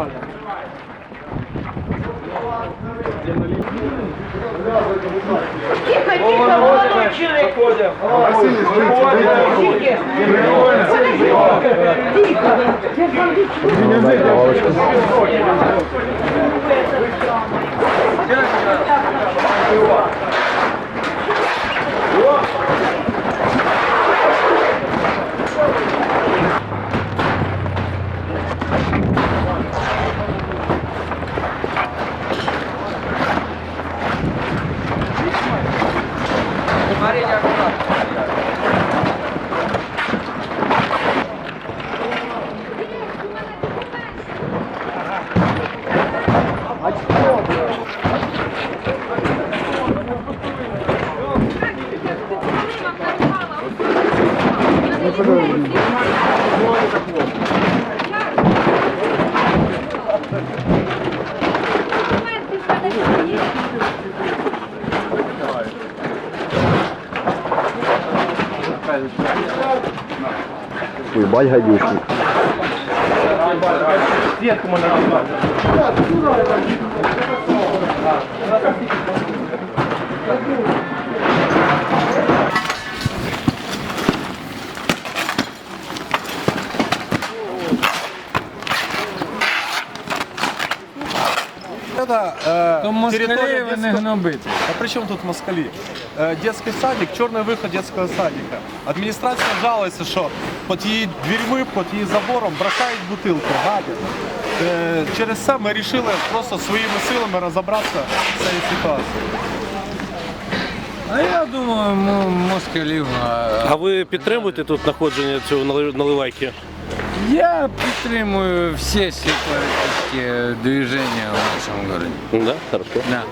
Нормально. Тихо, тихо, молодой человек. Ебать гадюшник. Сетку можна назвати. Это э, То москалі территория ви не детского- гнобите. А при чем тут москали? Э, детский садик, черный выход детского садика. Адміністрація жалується, що під її дверьми, під її забором бросають бутилки, гадять. Е, через це ми вирішили просто своїми силами розібратися з цією ситуацією. А я думаю, мо- москалів. а, А ви підтримуєте тут знаходження цього нали- наливайки? Я підтримую всі сепаратистські движення в нашому городі. Да? Хорошо. Да.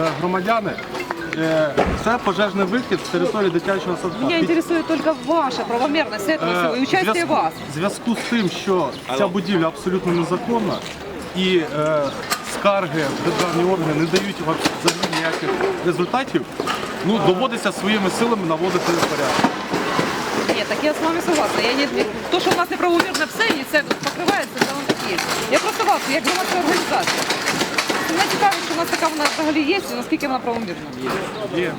Е, Громадяни, е, це пожежний вихід з території дитячого садка. Меня интересует только ваша правомерность этого всего и Е, участие зв'язку- вас. В зв'язку з тим, що ця будівля абсолютно незаконна і е, скарги в державні органи не дають вам взагалі ніяких результатів, ну доводиться своїми силами наводити порядок. Нет, так я с вами согласна. Я не, не- то, що у нас неправомірно все, і це покривається, це воно таке. Я просто вас, як громадська організація. Мене цікавить, що у нас така вона взагалі є, і наскільки вона правомірна. Є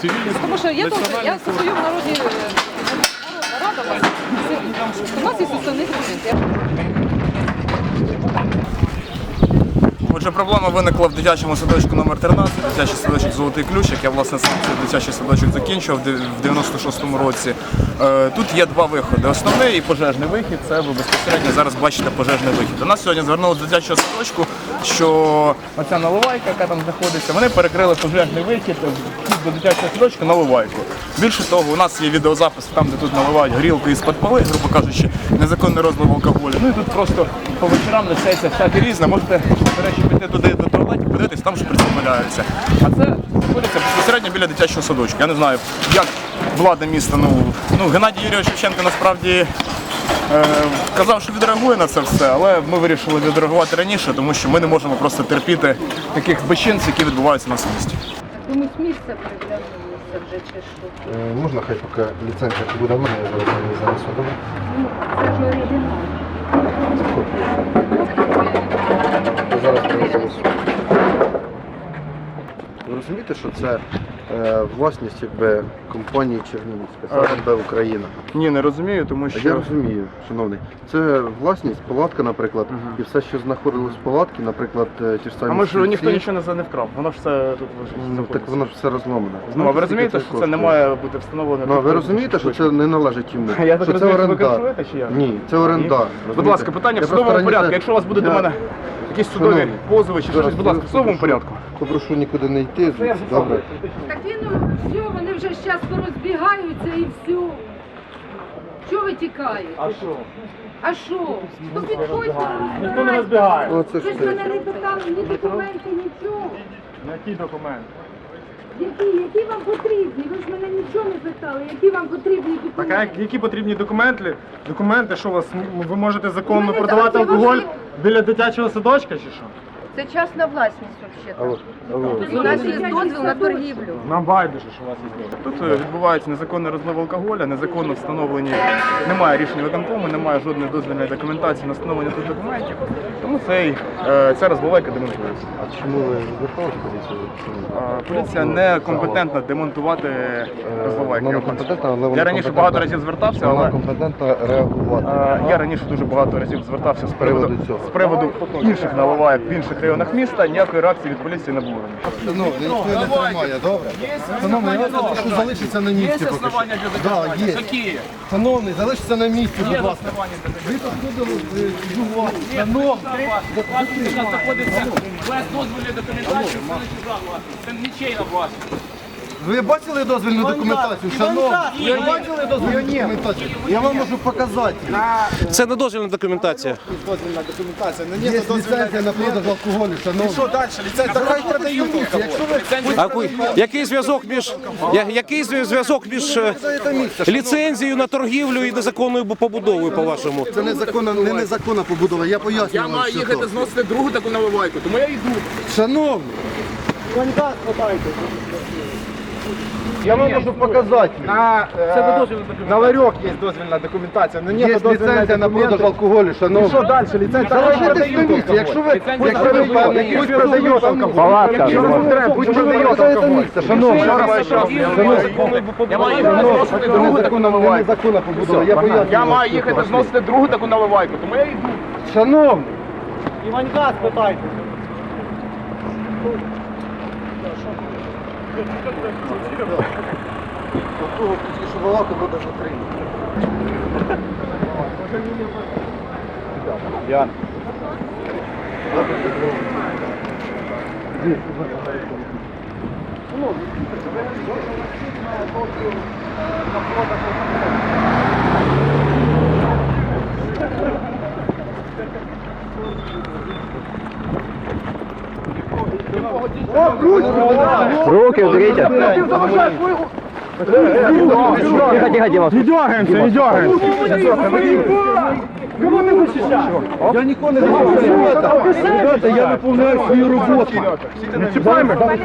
цивільні Тому що я теж, національні я состою в народній е, народна рада, у нас є документ. Я- Отже, проблема виникла в дитячому садочку номер 13, дитячий садочок Золотий ключик. Я власне сам цей дитячий садочок закінчував де- в 96-му році. Е, Тут є два виходи. Основний і пожежний вихід. Це ви безпосередньо зараз бачите пожежний вихід. До нас сьогодні звернули до дитячого садочку, що оця наливайка, яка там знаходиться, вони перекрили пожежний вихід вхід до дитячого садочка наливайку. Більше того, у нас є відеозапис там, де тут наливають горілку із-під поли, грубо кажучи, незаконний розлив алкоголю. Ну і тут просто по вечорам несеться всяке різне. Можете, до речі, піти туди до туалетів, там шприці валяються. А це знаходиться безпосередньо біля дитячого садочка. Я не знаю, як влада міста, ну, ну Геннадій Юрійович Шевченко насправді е, казав, що відреагує на це все, але ми вирішили відреагувати раніше, тому що ми не можемо просто терпіти таких безчинців, які відбуваються на місті. Комусь місце приглянулося вже чи що. Е, Можна хай поки ліцензія буде в мене, я зараз її занесу. Ну, це ж. Я Ви розумієте, що це е, власність якби, компанії Чернігівська, СРБ Україна. Ні, не розумію, тому А Я розумію, шановний. Це власність, палатка, наприклад, і все, що знаходилось в палатці, наприклад, е, ті ж самі А ми ж стільці, ніхто нічого не за- не вкрав. Воно ж все тут Ну, так воно ж все розломане. Ну, а Знаєте, ви розумієте, скільки що це не коштує? має бути встановлено? Ну, а ви розумієте, що це не належить йому? Я так що це розумію, що ви орендар. кришуєте, чи як? Ні, це орендар. Будь ласка, питання в Я судовому просто порядку. Якщо у вас буде до Я- мене якісь судові Шановний, позови чи щось, будь ласка, в судовому порядку. Попрошу нікуди не йти. Добре. Так він ну, все, вони вже зараз порозбігаються і все. Чого ви тікаєте? А що? А що? Ну підходьте, Ніхто не розбігає. Оце Ви ж ж мене не питали ні документи, нічого. На який документ? Які, які вам потрібні? Ви ж мене нічого не питали. Які вам потрібні Так, а документи? які потрібні документи? Документи, що у вас м- ви можете законно продавати це алкоголь біля дитячого садочка чи що? Це частна власність взагалі. У нас є дозвіл на торгівлю. Нам байдуже, що у вас є дозвіл. Тут е, відбувається незаконний розлив алкоголя, незаконно встановлені, немає рішення виконкому, немає жодної дозвільної документації на встановлення тут документів. Тому цей, е, ця розбивайка демонтується. А чому ви зверталися поліцію? Е, Поліція не компетентна демонтувати розбивайки. Вона компетентна, але вона Я раніше багато разів звертався, Вона але компетентна реагувати. е, я раніше дуже багато разів звертався з приводу, з інших наливайок в інших районах міста. Ніякої реакції від поліції не було. Ну, ніхто не тримає, добре? Шановний, я вас прошу залишитися на місці. Є основання для да, є. Шановний, залишитися на місці, будь ласка. Ви підходили в чужу власність. Шановний, ви бачили дозвільну документацію? Шановний, ви бачили дозвільну документацію? Я вам можу показати. Це не дозвільна документація. Дозвільна документація. Не Є ліцензія на продаж алкоголю, шановний. Що далі? Ліцензія. Хай продають. Якщо ви який зв'язок між який зв'язок між е, продаєте місце, ліцензією на торгівлю і незаконною побудовою, по-вашому? це незаконна, не незаконна побудова. Я пояснюю Я маю їхати зносити другу таку наливайку, тому я йду. Шановний. Я вам можу показати. На, е, на ларьок є дозвільна документація. Ну, ні, Є ліцензія на продаж алкоголю, шановний. Що далі? Ліцензія Залишайтесь на місці. Якщо ви якщо ви впевнені, алкоголь. Палатка. Якщо вам треба, пусть продаєш алкоголь. місце, шановний. Я маю їхати зносити другу таку наливайку. Я маю їхати зносити другу таку наливайку, тому я йду. Шановний. Іванька спитайте. Такого тільки що балаку буде затримати. Руки уберите. Тихо, тихо, Дима. Дергаемся, не дергаемся. Кого не защищаешь? Я нікого не захищаю. Ребята, я виповняю свою роботу. Не чіпай мене.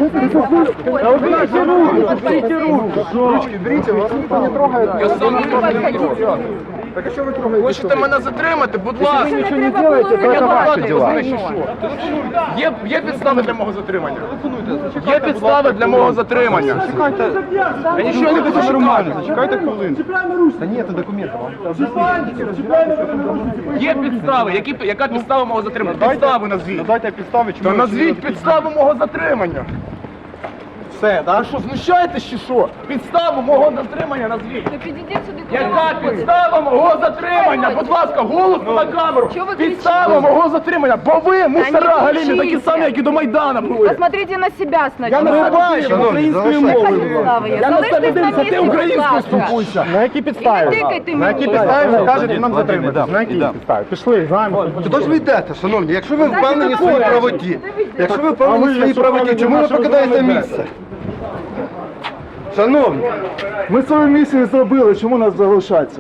Та уберите руки. Ручки берите, вас ніхто не трогає. Я сам не трогаю. Так а що ви трогаєте? Хочете мене затримати, будь ласка. Нічого не делаете, то це ваші діла. Є, є підстави для мого затримання. Є підстави для мого затримання. Я нічого не буду нормально. Зачекайте хвилину. Та ні, це документи. Є підстави. Які, яка підстава мого затримання? Підстави назвіть. Дайте підстави, чому ви назвіть всі- підставу мого затримання. Все, А так? що, знущаєтесь чи що? Підставу мого затримання назвіть. То підійдіть сюди, коли Яка підстава мого затримання? Будь ласка, голосно на камеру. Чого ви Підстава кричите? мого затримання. Бо ви, мусора не Галімі, такі самі, як і до Майдана були. Посмотрите на себя Я сначала. не бачу Шановні, української залишайтесь. мови. Підстави є. Я на тебе дивлюся, ти будь українською ласка. спілкуйся. На якій підставі? І не тикайте На якій мені. підставі ви кажете нам затримати? На якій підставі? Пішли, знаємо. Тож ви йдете, шановні, якщо ви впевнені в своїй правоті, якщо ви впевнені в своїй правоті, чому ви на покидаєте місце? Шановні, Ми свою місію зробили, чому нас залишаться?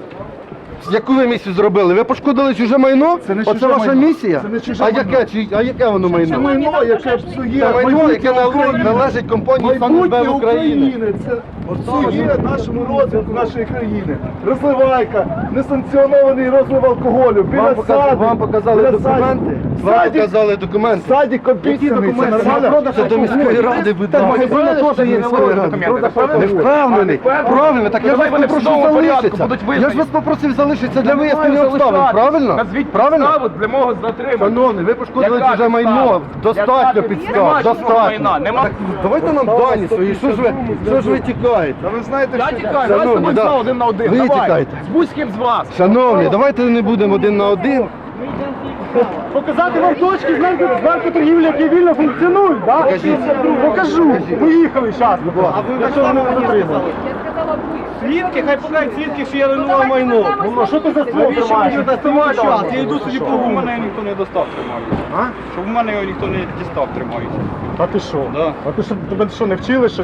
яку ви місію зробили? Ви пошкодили чуже майно? Це не Оце чуже ваша майно. місія? Це не чуже а майно. яке, чи- а яке воно майно? Це майно, яке псує Це майно, яке майбутнє належить, належить компанії Майбутнє «Санбез України. України. Це псує нашому розвитку нашої країни. Розливайка, несанкціонований розлив алкоголю, біля Вам, показ- саду. вам показали біля документи? Вам Садик, показали документи? садик обіцяний, це нормально? Це до міської ради, будь ласка. Теж є Міської ради. Не впевнений. Правильно, так я Нехай вас попрошу залишитися. Я ж вас попросив залишитися для вияснення обставин, правильно? Назвіть Правильно? підставу для мого затримання. Шановний, ви пошкодили Яка чуже майно. підстава? Достатньо Яка підстав. підстава? Нема майна, Достатньо. нема. Так, Давайте нам дані свої. Що ж ви, що ж ви тікаєте? Та ви знаєте, Я що... тікаю, давай з Шановні, тобою да. знову один на один. Ви Давай. тікаєте. З будь-ким з вас. Шановні, давайте не будемо один на один. Показати вам точки з нарко- з наркоторгівлі, які вільно функціонують, так? Покажіть. Покажу. Поїхали зараз. А ви на що мене затримали? Я сказала ви. Свідки, хай покажуть свідки, що я руйнував майно. Ну, що ти за ствол тримаєш? Я йду собі кругу, в мене ніхто не достав тримається. А? Щоб в мене його ніхто не дістав тримається. А ти що? Да. А ти що, тебе що, не вчили, що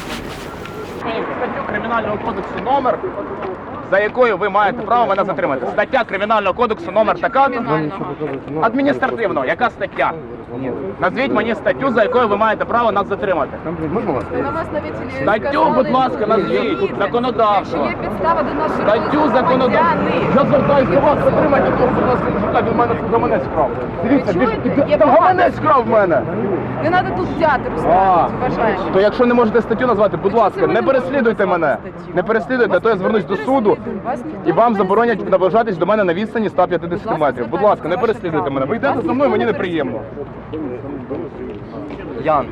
Статтю Кримінального кодексу номер, за якою ви маєте право мене затримати. Стаття Кримінального кодексу номер така адміністративного. Яка стаття? Назвіть мені статтю, за якою ви маєте право нас затримати. На вас навіть Статтю, будь ласка, назвіть. Законодавство. Є підстава до нас Статтю законодавства. Я звертаюсь до вас, затримайте будь ласка, мужика, в мене гаманець вкрав. Дивіться, Є гаманець вкрав в мене. Не треба тут взяти, А, то якщо не можете статтю назвати, будь ласка, не переслідуйте мене. Не переслідуйте, то я звернусь до суду і вам заборонять наближатись до мене на відстані 150 метрів. Будь ласка, не переслідуйте мене. Ви йдете за мною, мені неприємно. Ян.